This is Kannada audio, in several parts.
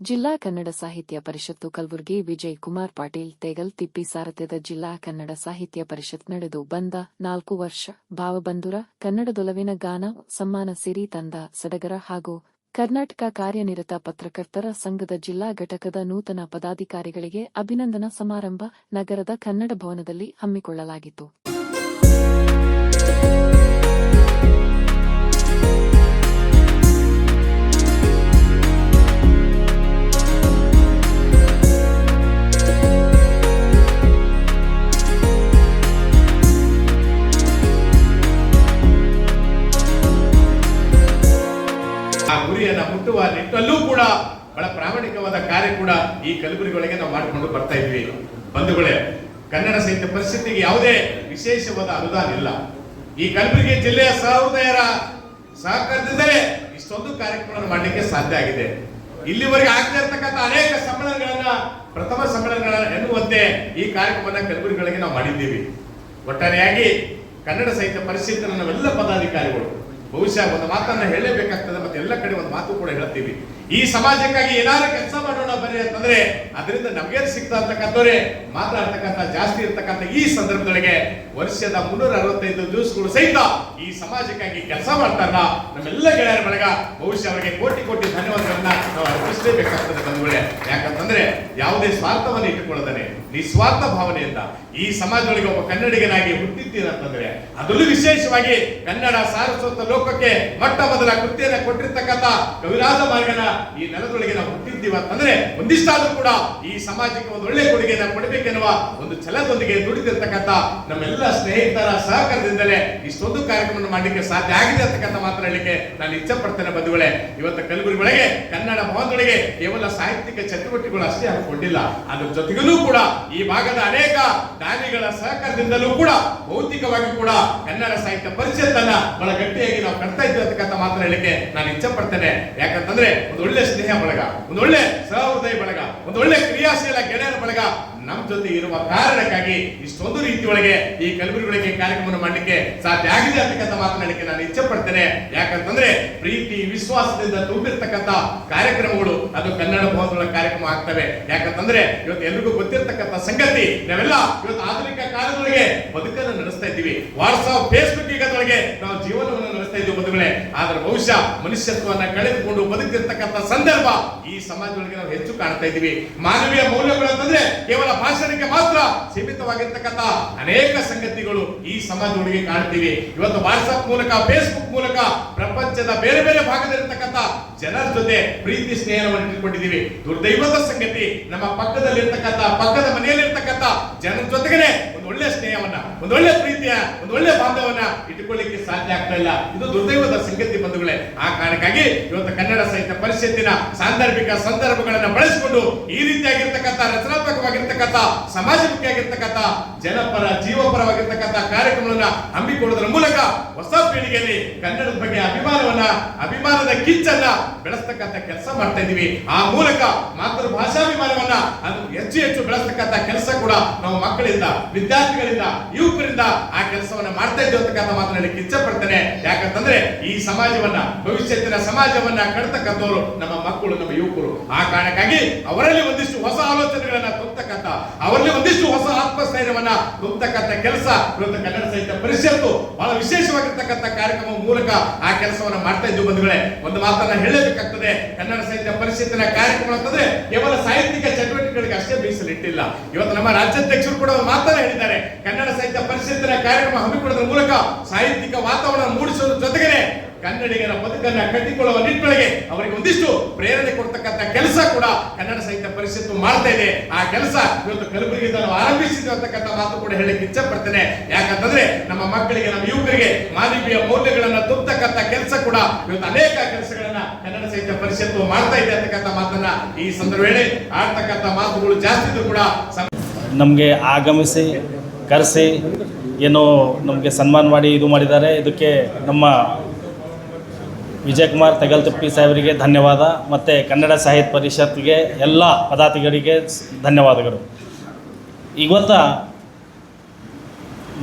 ಜಿಲ್ಲಾ ಕನ್ನಡ ಸಾಹಿತ್ಯ ಪರಿಷತ್ತು ಕಲಬುರಗಿ ವಿಜಯ್ ಕುಮಾರ್ ಪಾಟೀಲ್ ತೇಗಲ್ ತಿಪ್ಪಿ ಸಾರಥ್ಯದ ಜಿಲ್ಲಾ ಕನ್ನಡ ಸಾಹಿತ್ಯ ಪರಿಷತ್ ನಡೆದು ಬಂದ ನಾಲ್ಕು ವರ್ಷ. ಭಾವಬಂಧುರ ಕನ್ನಡದೊಲವಿನ ಗಾನ, ಸಮ್ಮಾನ ಸಿರಿ ತಂದ ಸಡಗರ ಹಾಗೂ ಕರ್ನಾಟಕ ಕಾರ್ಯನಿರತ ಪತ್ರಕರ್ತರ ಸಂಘದ ಜಿಲ್ಲಾ ಘಟಕದ ನೂತನ ಪದಾಧಿಕಾರಿಗಳಿಗೆ ಅಭಿನಂದನಾ ಸಮಾರಂಭ ನಗರದ ಕನ್ನಡ ಭವನದಲ್ಲಿ ಹಮ್ಮಿಕೊಳ್ಳಲಾಗಿತ್ತು. ಆ ಹುಟ್ಟುವ ನಿಟ್ಟಲ್ಲೂ ಕೂಡ ಬಹಳ ಪ್ರಾಮಾಣಿಕವಾದ ಕಾರ್ಯ ಕೂಡ ಈ ಕಲಬುರಗಿಯೊಳಗೆ ನಾವು ಮಾಡಿಕೊಂಡು ಬರ್ತಾ ಇದ್ವಿ. ಬಂಧುಗಳೇ, ಕನ್ನಡ ಸಾಹಿತ್ಯ ಪರಿಸ್ಥಿತಿಗೆ ಯಾವುದೇ ವಿಶೇಷವಾದ ಅನುದಾನ ಇಲ್ಲ. ಈ ಕಲಬುರಗಿ ಜಿಲ್ಲೆಯ ಸಹೃದಯರ ಸಹಕಾರದಿಂದಲೇ ಇಷ್ಟೊಂದು ಕಾರ್ಯಕ್ರಮ ಮಾಡಲಿಕ್ಕೆ ಸಾಧ್ಯ ಆಗಿದೆ. ಇಲ್ಲಿವರೆಗೆ ಆಗ್ತಾ ಇರ್ತಕ್ಕಂಥ ಅನೇಕ ಸಮ್ಮೇಳನಗಳನ್ನ, ಪ್ರಥಮ ಸಮ್ಮೇಳನಗಳ ಎನ್ನುವಂತೆ ಈ ಕಾರ್ಯಕ್ರಮವನ್ನು ಕಲಬುರಗಿಗಳಿಗೆ ನಾವು ಮಾಡಿದ್ದೀವಿ. ಒಟ್ಟಾರೆಯಾಗಿ ಕನ್ನಡ ಸಾಹಿತ್ಯ ಪರಿಷತ್ತಿನ ನಾವೆಲ್ಲ ಪದಾಧಿಕಾರಿಗಳು. ಬಹುಶಃ ಒಂದು ಮಾತನ್ನ ಹೇಳಲೇಬೇಕಾಗ್ತದೆ, ಮತ್ತೆ ಎಲ್ಲ ಕಡೆ ಒಂದು ಮಾತು ಕೂಡ ಹೇಳ್ತೀವಿ. ಈ ಸಮಾಜಕ್ಕಾಗಿ ಏನಾದ್ರು ಕೆಲಸ ಮಾಡೋಣ ಬರ್ರಿ ಅಂತಂದ್ರೆ, ಅದರಿಂದ ನಮಗೆ ಸಿಗ್ತಾ ಅಂತಕ್ಕಂಥವ್ರೆ ಮಾತಾಡ್ತಕ್ಕಂಥ ಜಾಸ್ತಿ ಇರ್ತಕ್ಕಂಥ ಈ ಸಂದರ್ಭದೊಳಗೆ ವರ್ಷದ ಮುನ್ನೂರ ಅರವತ್ತೈದು ದಿವಸಗಳು ಸಹಿತ ಈ ಸಮಾಜಕ್ಕಾಗಿ ಕೆಲಸ ಮಾಡ್ತಾರಲ್ಲ, ನಮ್ಮೆಲ್ಲ ಗೆಳೆಯರ ಬಳಗ ಬಹುಶಃ ಅವರಿಗೆ ಕೋಟಿ ಕೋಟಿ ಧನ್ಯವಾದಗಳನ್ನ ನಾವು ಅರ್ಪಿಸಲೇಬೇಕಾಗ್ತದೆ ಬಂಧುಗಳೇ. ಯಾಕಂತಂದ್ರೆ ಯಾವುದೇ ಸ್ವಾರ್ಥವನ್ನು ಇಟ್ಟುಕೊಳ್ಳದಾನೆ ನಿಸ್ವಾರ್ಥ ಭಾವನೆಯಿಂದ ಈ ಸಮಾಜದೊಳಗೆ ಒಬ್ಬ ಕನ್ನಡಿಗನಾಗಿ ಹುಟ್ಟಿದ್ದೀರಂತಂದ್ರೆ ಅದರಲ್ಲೂ ವಿಶೇಷವಾಗಿ ಕನ್ನಡ ಸಾರಸ್ವತ ಲೋಕಕ್ಕೆ ಮೊಟ್ಟ ಮೊದಲ ಕೃತಿಯನ್ನು ಕೊಟ್ಟಿರ್ತಕ್ಕಂಥ ಕವಿರಾಜ ಮಾರ್ಗನ ಈ ನೆಲದೊಳಗೆ ನಾವು ಹುಟ್ಟಿದ್ದೀವಿ ಅಂತಂದ್ರೆ, ಒಂದಿಷ್ಟಾದ್ರೂ ಕೂಡ ಈ ಸಮಾಜಕ್ಕೆ ಒಂದು ಒಳ್ಳೆ ಕೊಡುಗೆಯನ್ನು ಕೊಡಬೇಕೆನ್ನುವ ಒಂದು ಛಲದೊಂದಿಗೆ ದುಡಿದಿರ್ತಕ್ಕಂಥ ನಮ್ಮೆಲ್ಲ ಸ್ನೇಹಿತರ ಸಹಕಾರದಿಂದಲೇ ಇಷ್ಟೊಂದು ಕಾರ್ಯಕ್ರಮ ಮಾಡಲಿಕ್ಕೆ ಸಾಧ್ಯ ಆಗಿದೆ ಅಂತಕ್ಕಂಥ ಮಾತನಾಡಲಿಕ್ಕೆ ನಾನು ಇಚ್ಛೆ ಪಡ್ತೇನೆ ಬಂಧುಗಳೇ. ಇವತ್ತು ಕಲಬುರಗಿ ಒಳಗೆ ಕನ್ನಡ ಭವನದೊಳಗೆ ಕೇವಲ ಸಾಹಿತ್ಯಿಕ ಚಟುವಟಿಕೆಗಳು ಅಷ್ಟೇ ಹಾಕೊಂಡಿಲ್ಲ, ಅದ್ರ ಜೊತೆಗೂ ಕೂಡ ಈ ಭಾಗದ ಅನೇಕ ದಾನಿಗಳ ಸಹಕಾರದಿಂದಲೂ ಕೂಡ, ಭೌತಿಕವಾಗಿ ಕೂಡ ಕನ್ನಡ ಸಾಹಿತ್ಯ ಪರಿಷತ್ತನ್ನ ಬಹಳ ಗಟ್ಟಿಯಾಗಿ ನಾವು ಕಟ್ತಾ ಇದ್ದೀವಿ ಮಾತ್ರ ಹೇಳಿಕೆ ನಾನು ಇಚ್ಛೆ ಪಡ್ತೇನೆ ಯಾಕಂತಂದ್ರೆ, ಒಂದು ಒಳ್ಳೆ ಸ್ನೇಹ ಬಳಗ, ಒಂದು ಒಳ್ಳೆ ಸಹೃದಯ ಬಳಗ, ಒಂದು ಒಳ್ಳೆ ಕ್ರಿಯಾಶೀಲ ಗೆಳೆಯರ ಬಳಗ ನಮ್ಮ ಜೊತೆ ಇರುವ ಕಾರಣಕ್ಕಾಗಿ ಇಷ್ಟೊಂದು ರೀತಿಯೊಳಗೆ ಈ ಕಲಬುರಗಳಿಗೆ ಕಾರ್ಯಕ್ರಮ ಮಾಡಲಿಕ್ಕೆ ಸಾಧ್ಯ ಆಗಿದೆ ಅಂತಕ್ಕಂಥ ಮಾತನಾಡಲಿಕ್ಕೆ ನಾನು ಇಚ್ಛೆ ಪಡ್ತೇನೆ ಯಾಕಂತಂದ್ರೆ ಪ್ರೀತಿ, ವಿಶ್ವಾಸದಿಂದ ತುಂಬಿರ್ತಕ್ಕಂಥ ಕಾರ್ಯಕ್ರಮಗಳು ಅದು ಕನ್ನಡ ಭವನಗಳ ಕಾರ್ಯಕ್ರಮ ಆಗ್ತವೆ. ಯಾಕಂತಂದ್ರೆ ಇವತ್ತು ಎಲ್ರಿಗೂ ಗೊತ್ತಿರ್ತಕ್ಕಂಥ ಸಂಗತಿ, ನಾವೆಲ್ಲ ಇವತ್ತು ಆಧುನಿಕ ಕಾಲದೊಳಗೆ ಬದುಕನ್ನು ನಡೆಸ್ತಾ ಇದ್ದೀವಿ. ವಾಟ್ಸಾಪ್ ಫೇಸ್ಬುಕ್ ಈಗದೊಳಗೆ ನಾವು ಜೀವನವನ್ನು ನಡೆಸ್ತಾ ಇದ್ದೀವಿ ಬದುಕಳೆ ಆದ್ರೆ ಬಹುಶಃ ಮನುಷ್ಯತ್ವವನ್ನ ಕಳೆದುಕೊಂಡು ಬದುಕಿರ್ತಕ್ಕಂಥ ಸಂದರ್ಭ ಈ ಸಮಾಜದೊಳಗೆ ನಾವು ಹೆಚ್ಚು ಕಾಣ್ತಾ ಇದ್ದೀವಿ. ಮಾನವೀಯ ಮೌಲ್ಯಗಳು ಅಂತಂದ್ರೆ ಕೇವಲ ಭಾಷಣಕ್ಕೆ ಮಾತ್ರ ಸೀಮಿತವಾಗಿರ್ತಕ್ಕಂಥ ಅನೇಕ ಸಂಗತಿಗಳು ಈ ಸಮಾಜದೊಳಗೆ ಕಾಣ್ತೀವಿ. ಇವತ್ತು ವಾಟ್ಸಪ್ ಮೂಲಕ ಫೇಸ್ಬುಕ್ ಮೂಲಕ ಪ್ರಪಂಚದ ಬೇರೆ ಬೇರೆ ಭಾಗದಲ್ಲಿರ್ತಕ್ಕಂಥ ಜನರ ಜೊತೆ ಪ್ರೀತಿ, ಸ್ನೇಹವನ್ನು ಇಟ್ಕೊಂಡಿದ್ದೀವಿ ದುರ್ದೈವದ ಸಂಗತಿ ನಮ್ಮ ಪಕ್ಕದಲ್ಲಿರ್ತಕ್ಕಂಥ, ಪಕ್ಕದ ಮನೆಯಲ್ಲಿರ್ತಕ್ಕಂಥ ಜನರ ಜೊತೆಗೇನೆ ಒಳ್ಳೆ ಸ್ನೇಹವನ್ನ, ಒಂದು ಒಳ್ಳೆ ಪ್ರೀತಿಯ, ಒಂದು ಒಳ್ಳೆ ಬಾಂಧವನ್ನ ಇಟ್ಟುಕೊಳ್ಳಿಕ್ಕೆ ಸಾಧ್ಯ ಆಗ್ತಾ ಇಲ್ಲ. ಇದು ದುರ್ದೈವದ ಸಂಗತಿ ಬಂಧುಗಳೇ. ಆ ಕಾರಣಕ್ಕಾಗಿ ಇವತ್ತು ಕನ್ನಡ ಸಾಹಿತ್ಯ ಪರಿಷತ್ತಿನ ಸಾಂದರ್ಭಿಕ ಸಂದರ್ಭಗಳನ್ನ ಬಳಸಿಕೊಂಡು ಈ ರೀತಿಯಾಗಿರ್ತಕ್ಕಂಥ ರಚನಾತ್ಮಕವಾಗಿರ್ತಕ್ಕಂಥ ಸಮಾಜಮುಖಿಯಾಗಿರ್ತಕ್ಕಂಥ ಜನಪರ, ಜೀವಪರವಾಗಿರ್ತಕ್ಕಂಥ ಕಾರ್ಯಕ್ರಮಗಳನ್ನ ಹಮ್ಮಿಕೊಳ್ಳುವುದರ ಮೂಲಕ ಹೊಸ ಪೀಳಿಗೆಯಲ್ಲಿ ಕನ್ನಡದ ಬಗ್ಗೆ ಅಭಿಮಾನವನ್ನ, ಅಭಿಮಾನದ ಕಿಚ್ಚನ್ನ ಬೆಳೆಸ್ತಕ್ಕಂಥ ಕೆಲಸ ಮಾಡ್ತಾ ಇದೀವಿ ಆ ಮೂಲಕ ಮಾತೃಭಾಷಾಭಿಮಾನವನ್ನ ಅದು ಹೆಚ್ಚು ಹೆಚ್ಚು ಬೆಳೆಸ್ತಕ್ಕಂಥ ಕೆಲಸ ಕೂಡ ನಾವು ಮಕ್ಕಳಿಂದ, ವಿದ್ಯಾರ್ಥಿಗಳಿಂದ, ಯುವಕರಿಂದ ಆ ಕೆಲಸವನ್ನ ಮಾಡ್ತಾ ಇದ್ದೀವಿ ಅಂತಕ್ಕಂಥ ಮಾತನಾಡಲಿಕ್ಕೆ ಕಿಚ್ಚ ಪಡ್ತೇನೆ ಯಾಕಂತಂದ್ರೆ ಈ ಸಮಾಜವನ್ನ, ಭವಿಷ್ಯತ್ತಿನ ಸಮಾಜವನ್ನ ಕಟ್ತಕ್ಕಂಥವ್ರು ನಮ್ಮ ಮಕ್ಕಳು, ನಮ್ಮ ಯುವಕರು. ಆ ಕಾರಣಕ್ಕಾಗಿ ಅವರಲ್ಲಿ ಒಂದಿಷ್ಟು ಹೊಸ ಆಲೋಚನೆಗಳನ್ನ ತುಂಬತಕ್ಕಂಥ ಅವರಲ್ಲಿ ಒಂದಿಷ್ಟು ಹೊಸ ಆತ್ಮಸ್ಥೈರ್ಯವನ್ನ ತುಂಬತಕ್ಕಂಥ ಕೆಲಸ ಇವತ್ತು ಕನ್ನಡ ಸಾಹಿತ್ಯ ಪರಿಷತ್ತು ಬಹಳ ವಿಶೇಷವಾಗಿರ್ತಕ್ಕಂಥ ಕಾರ್ಯಕ್ರಮ ಮೂಲಕ ಆ ಕೆಲಸವನ್ನ ಮಾಡ್ತಾ ಇದ್ದು ಬಂಧುಗಳೇ. ಒಂದು ಮಾತನ್ನ ಹೇಳಬೇಕಾಗ್ತದೆ. ಕನ್ನಡ ಸಾಹಿತ್ಯ ಪರಿಷತ್ತಿನ ಕಾರ್ಯಕ್ರಮ ಅಂತಂದ್ರೆ ಕೇವಲ ಸಾಹಿತ್ಯಿಕ ಚಟುವಟಿಕೆಗಳಿಗೆ ಅಷ್ಟೇ ಮೀಸಲಿಟ್ಟಿಲ್ಲ ಇವತ್ತು ನಮ್ಮ ರಾಜ್ಯಾಧ್ಯಕ್ಷರು ಕೂಡ ಮಾತನ್ನ ಹೇಳಿದ್ದಾರೆ. ಕನ್ನಡ ಸಾಹಿತ್ಯ ಪರಿಷತ್ತಿನ ಕಾರ್ಯಕ್ರಮ ಹಮ್ಮಿಕೊಳ್ಳೋದ್ರ ಮೂಲಕ ಸಾಹಿತ್ಯಿಕ ವಾತಾವರಣ ಮೂಡಿಸೋದ್ರ ಜೊತೆಗೇನೆ ಕನ್ನಡಿಗರ ಬದುಕನ್ನ ಕಟ್ಟಿಕೊಳ್ಳುವ ನಿಟ್ಟಿನೊಳಗೆ ಅವರಿಗೆ ಒಂದಿಷ್ಟು ಪ್ರೇರಣೆ ಕೊಡ್ತಕ್ಕಂಥ ಕೆಲಸ ಕೂಡ ಕನ್ನಡ ಸಾಹಿತ್ಯ ಪರಿಷತ್ತು ಮಾಡ್ತಾ ಇದೆ. ಆ ಕೆಲಸ ಇವತ್ತು ಕಲಬುರಗಿ ನಾವು ಆರಂಭಿಸಿದ್ವಿ ಅಂತಕ್ಕಂಥ ಮಾತು ಕೂಡ ಹೇಳಕ್ಕೆ ಇಚ್ಛೆ ಪಡ್ತೇನೆ ಯಾಕಂತಂದ್ರೆ ನಮ್ಮ ಮಕ್ಕಳಿಗೆ, ನಮ್ಮ ಯುವಕರಿಗೆ ಮಾನವೀಯ ಮೌಲ್ಯಗಳನ್ನ ತುಂಬತಕ್ಕಂಥ ಕೆಲಸ ಕೂಡ ಇವತ್ತು ಅನೇಕ ಕೆಲಸಗಳನ್ನ ಕನ್ನಡ ಸಾಹಿತ್ಯ ಪರಿಷತ್ತು ಮಾಡ್ತಾ ಇದೆ ಅಂತಕ್ಕಂಥ ಮಾತನ್ನ ಈ ಸಂದರ್ಭದಲ್ಲಿ ಆಡ್ತಕ್ಕಂಥ ಮಾತುಗಳು ಜಾಸ್ತಿ ಇದ್ರು ಕೂಡ ನಮಗೆ ಆಗಮಿಸಿ, ಕರೆಸಿ, ಏನು ನಮಗೆ ಸನ್ಮಾನ ಮಾಡಿ ಇದು ಮಾಡಿದ್ದಾರೆ. ಇದಕ್ಕೆ ನಮ್ಮ ವಿಜಯಕುಮಾರ್ ತೆಗಲ್ತುಪ್ಪಿ ಸಾಹೇಬರಿಗೆ ಧನ್ಯವಾದ, ಮತ್ತು ಕನ್ನಡ ಸಾಹಿತ್ಯ ಪರಿಷತ್ಗೆ ಎಲ್ಲ ಪದಾತಿಗಳಿಗೆ ಧನ್ಯವಾದಗಳು. ಇವತ್ತ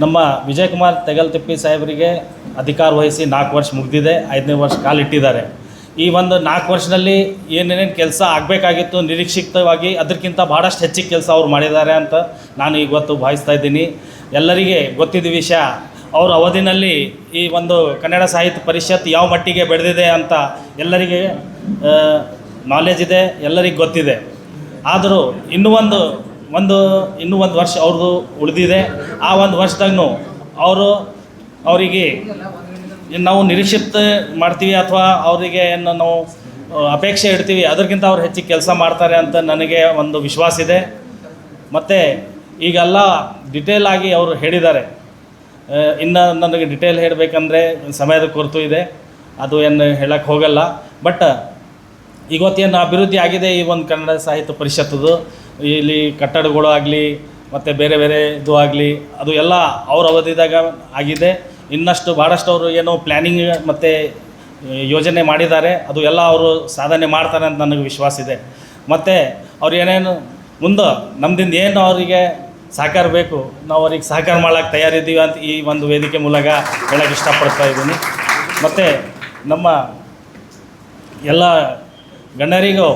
ನಮ್ಮ ವಿಜಯಕುಮಾರ್ ತೆಗಲ್ತಿಪ್ಪಿ ಸಾಹೇಬರಿಗೆ ಅಧಿಕಾರ ವಹಿಸಿ ನಾಲ್ಕು ವರ್ಷ ಮುಗಿದಿದೆ, ಐದನೇ ವರ್ಷ ಕಾಲಿಟ್ಟಿದ್ದಾರೆ ಈ ಒಂದು ನಾಲ್ಕು ವರ್ಷದಲ್ಲಿ ಏನೇನೇನು ಕೆಲಸ ಆಗಬೇಕಾಗಿತ್ತು ನಿರೀಕ್ಷಿತವಾಗಿ ಅದಕ್ಕಿಂತ ಭಾಳಷ್ಟು ಹೆಚ್ಚಿಗೆ ಕೆಲಸ ಅವ್ರು ಮಾಡಿದ್ದಾರೆ ಅಂತ ನಾನು ಇವತ್ತು ಭಾವಿಸ್ತಾ ಇದ್ದೀನಿ. ಎಲ್ಲರಿಗೆ ಗೊತ್ತಿದ್ದ ವಿಷಯ ಅವ್ರ ಅವಧಿನಲ್ಲಿ ಈ ಒಂದು ಕನ್ನಡ ಸಾಹಿತ್ಯ ಪರಿಷತ್ ಯಾವ ಮಟ್ಟಿಗೆ ಬೆಳೆದಿದೆ ಅಂತ ಎಲ್ಲರಿಗೆ ನಾಲೆಜ್ ಇದೆ, ಎಲ್ಲರಿಗೆ ಗೊತ್ತಿದೆ. ಆದರೂ ಇನ್ನೂ ಒಂದು ಒಂದು, ಇನ್ನೂ ಒಂದು ವರ್ಷ ಅವ್ರದ್ದು ಉಳಿದಿದೆ. ಆ ಒಂದು ವರ್ಷದಾಗೂ ಅವರು ಅವರಿಗೆ ನಾವು ನಿರೀಕ್ಷಿತ ಮಾಡ್ತೀವಿ ಅಥವಾ ಅವರಿಗೆ ಏನು ನಾವು ಅಪೇಕ್ಷೆ ಇಡ್ತೀವಿ, ಅದಕ್ಕಿಂತ ಅವ್ರು ಹೆಚ್ಚಿಗೆ ಕೆಲಸ ಮಾಡ್ತಾರೆ ಅಂತ ನನಗೆ ಒಂದು ವಿಶ್ವಾಸ ಇದೆ. ಮತ್ತು ಈಗೆಲ್ಲ ಡಿಟೇಲ್ ಆಗಿ ಅವರು ಹೇಳಿದ್ದಾರೆ. ಇನ್ನು ನನಗೆ ಡಿಟೇಲ್ ಹೇಳಬೇಕಂದ್ರೆ ಸಮಯದ ಕೊರತು ಇದೆ. ಅದು ಏನು ಹೇಳಕ್ಕೆ ಹೋಗಲ್ಲ. ಬಟ್ ಇವತ್ತೇನು ಅಭಿವೃದ್ಧಿ ಆಗಿದೆ ಈ ಒಂದು ಕನ್ನಡ ಸಾಹಿತ್ಯ ಪರಿಷತ್ತದು. ಇಲ್ಲಿ ಕಟ್ಟಡಗಳು ಆಗಲಿ, ಮತ್ತು ಬೇರೆ ಬೇರೆ ಇದು ಆಗಲಿ, ಅದು ಎಲ್ಲ ಅವ್ರ ಅವಧಿದಾಗ ಆಗಿದೆ. ಇನ್ನಷ್ಟು ಭಾಳಷ್ಟು ಅವರು ಏನೋ ಪ್ಲ್ಯಾನಿಂಗ್ ಮತ್ತು ಯೋಜನೆ ಮಾಡಿದ್ದಾರೆ. ಅದು ಎಲ್ಲ ಅವರು ಸಾಧನೆ ಮಾಡ್ತಾರೆ ಅಂತ ನನಗೆ ವಿಶ್ವಾಸ ಇದೆ. ಮತ್ತು ಅವ್ರು ಏನೇನು ಮುಂದೆ ನಮ್ಮದಿಂದ ಏನು ಅವರಿಗೆ ಸಹಕಾರ ಬೇಕು. ನಾವು ಅವ್ರಿಗೆ ಸಹಕಾರ ಮಾಡೋಕ್ಕೆ ತಯಾರಿದ್ದೀವಿ ಅಂತ ಈ ಒಂದು ವೇದಿಕೆ ಮೂಲಕ ಹೇಳೋಕ್ಕೆ ಇಷ್ಟಪಡ್ತಾ ಇದ್ದೀನಿ. ಮತ್ತು ನಮ್ಮ ಎಲ್ಲ ಗಣ್ಯರಿಗೂ,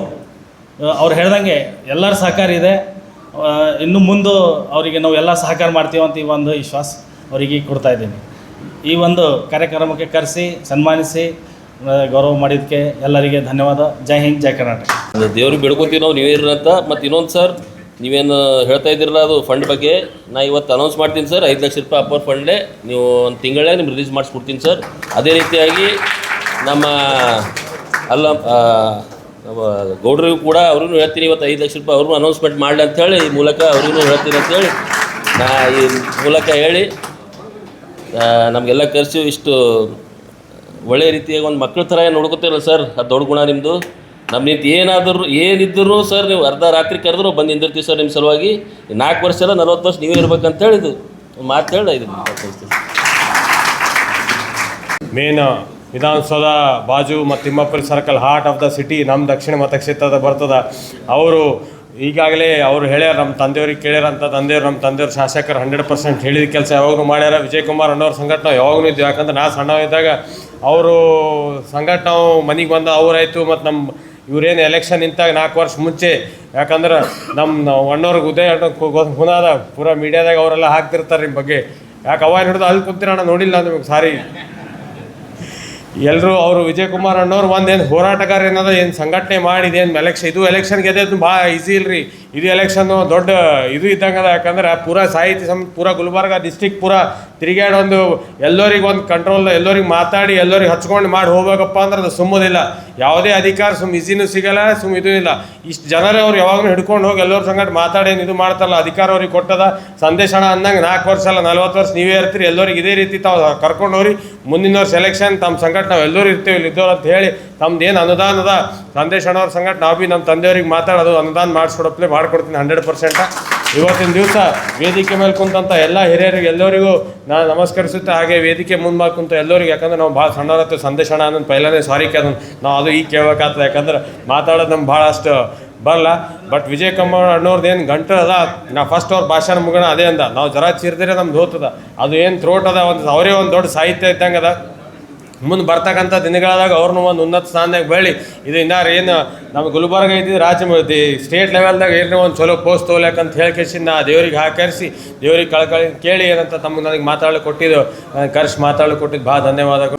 ಅವ್ರು ಹೇಳ್ದಂಗೆ ಎಲ್ಲರ ಸಹಕಾರ ಇದೆ. ಇನ್ನು ಮುಂದೆ ಅವರಿಗೆ ನಾವು ಎಲ್ಲ ಸಹಕಾರ ಮಾಡ್ತೀವಿ ಅಂತ ಈ ಒಂದು ವಿಶ್ವಾಸ ಅವರಿಗೆ ಕೊಡ್ತಾ ಇದ್ದೀನಿ. ಈ ಒಂದು ಕಾರ್ಯಕ್ರಮಕ್ಕೆ ಕರೆಸಿ, ಸನ್ಮಾನಿಸಿ ಗೌರವ ಮಾಡಿದ್ದಕ್ಕೆ ಎಲ್ಲರಿಗೆ ಧನ್ಯವಾದ. ಜೈ ಹಿಂದ್, ಜೈ ಕರ್ನಾಟಕ. ದೇವ್ರಿಗೆ ಬೇಡ್ಕೊತೀವಿ ನಾವು, ನೀವೇ ಇರ್ರಿ ಮತ್ತು ಇನ್ನೊಂದು ಸರ್ ನೀವೇನು ಹೇಳ್ತಾ ಇದ್ದೀರಲ್ಲ ಅದು ಫಂಡ್ ಬಗ್ಗೆ, ನಾ ಇವತ್ತು ಅನೌನ್ಸ್ ಮಾಡ್ತೀನಿ ಸರ್ ಐದು ಲಕ್ಷ ರೂಪಾಯಿ ಅಪ್ಪರ್ ಫಂಡೇ ನೀವು ಒಂದು ತಿಂಗಳೇ ನಿಮ್ಗೆ ರಿಲೀಸ್ ಮಾಡಿಸ್ಕೊಡ್ತೀನಿ ಸರ್ ಅದೇ ರೀತಿಯಾಗಿ ನಮ್ಮ ಅಲ್ಲ ಗೌಡ್ರಿಗೂ ಕೂಡ ಅವ್ರಿಗೂ ಹೇಳ್ತೀನಿ, ಇವತ್ತು ಐದು ಲಕ್ಷ ರೂಪಾಯಿ ಅವ್ರಿಗೂ ಅನೌನ್ಸ್ಮೆಂಟ್ ಮಾಡಲಿ ಅಂಥೇಳಿ ಈ ಮೂಲಕ ಅವ್ರಿಗೂ ಹೇಳ್ತೀನಿ ಅಂತೇಳಿ ನಾ ಈ ಮೂಲಕ ಹೇಳಿ ನಮಗೆಲ್ಲ ಕರೆಸಿ ಇಷ್ಟು ಒಳ್ಳೆಯ ರೀತಿಯಾಗಿ ಒಂದು ಮಕ್ಕಳ ಥರ ನೋಡ್ಕೋತೀರಲ್ಲ ಸರ್ ಅದು ದೊಡ್ಡ ಗುಣ ನಿಮ್ಮದು ನಮ್ಮ ನಿಂತು ಏನಾದರೂ ಏನಿದ್ದರೂ ಸರ್, ನೀವು ಅರ್ಧ ರಾತ್ರಿ ಕರೆದ್ರು ಬಂದು ನಿಂದಿರ್ತೀವಿ ಸರ್ ನಿಮ್ಮ ಸಲುವಾಗಿ. ನಾಲ್ಕು ವರ್ಷ ಎಲ್ಲ ನಲ್ವತ್ತು ವರ್ಷ ನೀವೇ ಇರ್ಬೇಕಂತ ಹೇಳಿದ್ದು. ಮಾತು ಹೇಳಿ ಇದು. ಮೇನ್ ವಿಧಾನಸೌಧ ಬಾಜು ಮತ್ತು ತಿಮ್ಮಪ್ಪರಿ circle heart of the city ನಮ್ಮ ದಕ್ಷಿಣ ಮತಕ್ಷೇತ್ರದ ಬರ್ತದ. ಅವರು ಈಗಾಗಲೇ ಅವರು ಹೇಳ್ಯಾರ, ನಮ್ಮ ತಂದೆಯವ್ರಿಗೆ ಕೇಳ್ಯಾರ ಅಂತ ತಂದೆಯವ್ರು, ನಮ್ಮ ತಂದೆಯವ್ರ ಶಾಸಕರು ಹಂಡ್ರೆಡ್ ಪರ್ಸೆಂಟ್ ಹೇಳಿದ ಕೆಲಸ ಯಾವಾಗಲೂ ಮಾಡ್ಯಾರ. ವಿಜಯಕುಮಾರ್ ಕುಮಾರ್ ಸಂಘಟನೆ ಯಾವಾಗಲೂ ಇದ್ವಿ. ಯಾಕಂದ್ರೆ ನಾ ಸಣ್ಣ ಇದ್ದಾಗ, ಅವರು ಸಂಘಟನೆ ಮನೆಗೆ ಬಂದ ಅವರಾಯಿತು, ಮತ್ತು ನಮ್ಮ ಇವ್ರೇನು ಎಲೆಕ್ಷನ್ ನಿಂತಾಗ ನಾಲ್ಕು ವರ್ಷ ಮುಂಚೆ, ಯಾಕಂದ್ರೆ ನಮ್ಮ ಅಣ್ಣವ್ರಿಗೆ ಉದಯ ಹುನಾದ ಪೂರಾ ಮೀಡಿಯಾದಾಗ ಅವರೆಲ್ಲ ಹಾಕ್ತಿರ್ತಾರೆ ನಿಮ್ಮ ಬಗ್ಗೆ. ಯಾಕೆ ಅವಾಗ ಹಿಡಿದು ಅಲ್ಲಿ ಕುಂತಿರೋಣ ನೋಡಿಲ್ಲ ನಿಮಗೆ ಸಾರಿ. ಎಲ್ಲರೂ ಅವರು ವಿಜಯ್ ಕುಮಾರ್ ಅಣ್ಣವ್ರು ಒಂದೇನು ಹೋರಾಟಗಾರ ಏನದ ಏನು ಸಂಘಟನೆ ಮಾಡಿದೇನು ಎಲೆಕ್ಷನ್ ಇದು ಎಲೆಕ್ಷನ್ ಗೆದ್ದು ಭಾಳ ಈಸಿ ಇಲ್ರಿ. ಇದು ಎಲೆಕ್ಷನ್ನು ದೊಡ್ಡ ಇದು ಇದ್ದಂಗೆ ಅದ ಯಾಕಂದ್ರೆ ಪೂರಾ ಸಾಹಿತ್ಯ ಸಂ, ಪೂರಾ ಗುಲ್ಬರ್ಗ ಡಿಸ್ಟಿಕ್ ಪೂರಾ ತಿರುಗಾಡಿ ಒಂದು ಎಲ್ಲರಿಗೆ ಒಂದು ಕಂಟ್ರೋಲ್ ಎಲ್ಲರಿಗೆ ಮಾತಾಡಿ, ಎಲ್ಲರಿಗೆ ಹಚ್ಕೊಂಡು ಮಾಡಿ ಹೋಗ್ಬೇಕಪ್ಪ ಅಂದ್ರೆ ಅದು ಸುಮ್ಮದಿಲ್ಲ ಯಾವುದೇ ಅಧಿಕಾರ ಸುಮ್ಮ ಈಸಿನೂ ಸಿಗಲ್ಲ ಸುಮ್ಮ ಇದೂ ಇಲ್ಲ. ಇಷ್ಟು ಜನರೇ ಅವ್ರು ಯಾವಾಗಲೂ ಹಿಡ್ಕೊಂಡು ಹೋಗಿ ಎಲ್ಲರ ಸಂಗಟ ಮಾತಾಡಿ ಏನು ಇದು ಮಾಡ್ತಾರಲ್ಲ, ಅಧಿಕಾರ ಅವ್ರಿಗೆ ಕೊಟ್ಟದ. ಸಂದೇಶ ಹಣ ಅಂದಂಗೆ ನಾಲ್ಕು ವರ್ಷ ಅಲ್ಲ, ನಲ್ವತ್ತು ವರ್ಷ ನೀವೇ ಇರ್ತೀರಿ, ಎಲ್ಲರಿಗೆ ಇದೇ ರೀತಿ ತಾವು ಕರ್ಕೊಂಡು ಹೋಗ್ರಿ. ಮುಂದಿನ ವರ್ಷ ಎಲೆಕ್ಷನ್ ತಮ್ಮ ಸಂಗಟ ನಾವು ಎಲ್ಲರೂ ಇರ್ತೀವಿ ಇಲ್ಲಿ ಇದ್ದವ್ರು ಅಂತ ಹೇಳಿ ತಮ್ದು ಏನು ಅನುದಾನ ಅದ ಸಂದೇಶ ಅಣ್ಣವ್ರ ಸಂಗಟ್ ನಾವು ಭೀ ನಮ್ಮ ತಂದೆಯವ್ರಿಗೆ ಮಾತಾಡೋದು ಅನುದಾನ ಮಾಡಿಸ್ಕೊಡಪ್ಲೆ ಮಾಡ್ಕೊಡ್ತೀನಿ ಹಂಡ್ರೆಡ್ ಪರ್ಸೆಂಟ್. ಇವತ್ತಿನ ದಿವಸ ವೇದಿಕೆ ಮೇಲೆ ಕುಂತಂಥ ಎಲ್ಲ ಹಿರಿಯರಿಗೆ ಎಲ್ಲರಿಗೂ ನಾನು ನಮಸ್ಕರಿಸುತ್ತೆ. ಹಾಗೆ ವೇದಿಕೆ ಮುಂದೆ ಕುಂತ ಎಲ್ಲರಿಗೂ, ಯಾಕಂದ್ರೆ ನಾವು ಭಾಳ ಸಣ್ಣವರತ್ತು ಸಂದೇಶ ಅಣ್ಣ ಅನ್ನೋದು ಪೈಲನೇ ಸಾರಿ ಕೇಳೋದು ನಾವು ಅದು ಈಗ ಕೇಳಬೇಕಾಗ್ತದೆ ಯಾಕಂದ್ರೆ ಮಾತಾಡೋದು ನಮ್ಗೆ ಭಾಳಷ್ಟು ಬರಲ್ಲ ಬಟ್ ವಿಜಯ್ ಕುಮಾರ್ ಅಣ್ಣವ್ರದ್ದು ಏನು ಗಂಟೆ ಅದ, ನಾ ಫಸ್ಟ್ ಅವ್ರ ಭಾಷಣ ಮುಗೋಣ ಅದೇ ಅಂದ. ನಾವು ಜರ ಚೀರ್ದಿರೆ ನಮ್ದು ಹೋತದ. ಅದು ಏನು ಥ್ರೋಟ್ ಅದ, ಒಂದು ಅವರೇ ಒಂದು ದೊಡ್ಡ ಸಾಹಿತ್ಯ ಇದ್ದಂಗೆ ಅದ. ಮುಂದೆ ಬರ್ತಕ್ಕಂಥ ದಿನಗಳಾದಾಗ ಅವ್ರನ್ನೂ ಒಂದು ಉನ್ನತ ಸ್ಥಾನದಾಗ ಬೆಳಿ ಇದು ಇನ್ನಾರು ಏನು ನಮ್ಮ ಗುಲ್ಬರ್ಗ ಇದ್ದಿದ್ದು ರಾಜ್ಯ ಸ್ಟೇಟ್ ಲೆವೆಲ್ದಾಗ ಏನೋ ಒಂದು ಚಲೋ ಪೋಸ್ಟ್ ತೊಗೊಳಕಂತ ಹೇಳ್ಕೇಸಿ ನಾ ದೇವ್ರಿಗೆ ಹಾಕರಿಸಿ, ದೇವ್ರಿಗೆ ಕಳ್ಕಳಿ ಕೇಳಿ ಏನಂತ ತಮ್ಮ ನನಗೆ ಮಾತಾಡಲು ಕೊಟ್ಟಿದ್ದು. ಕರ್ಸಿ ಮಾತಾಡಲು ಕೊಟ್ಟಿದ್ದು. ಭಾಳ ಧನ್ಯವಾದಗಳು.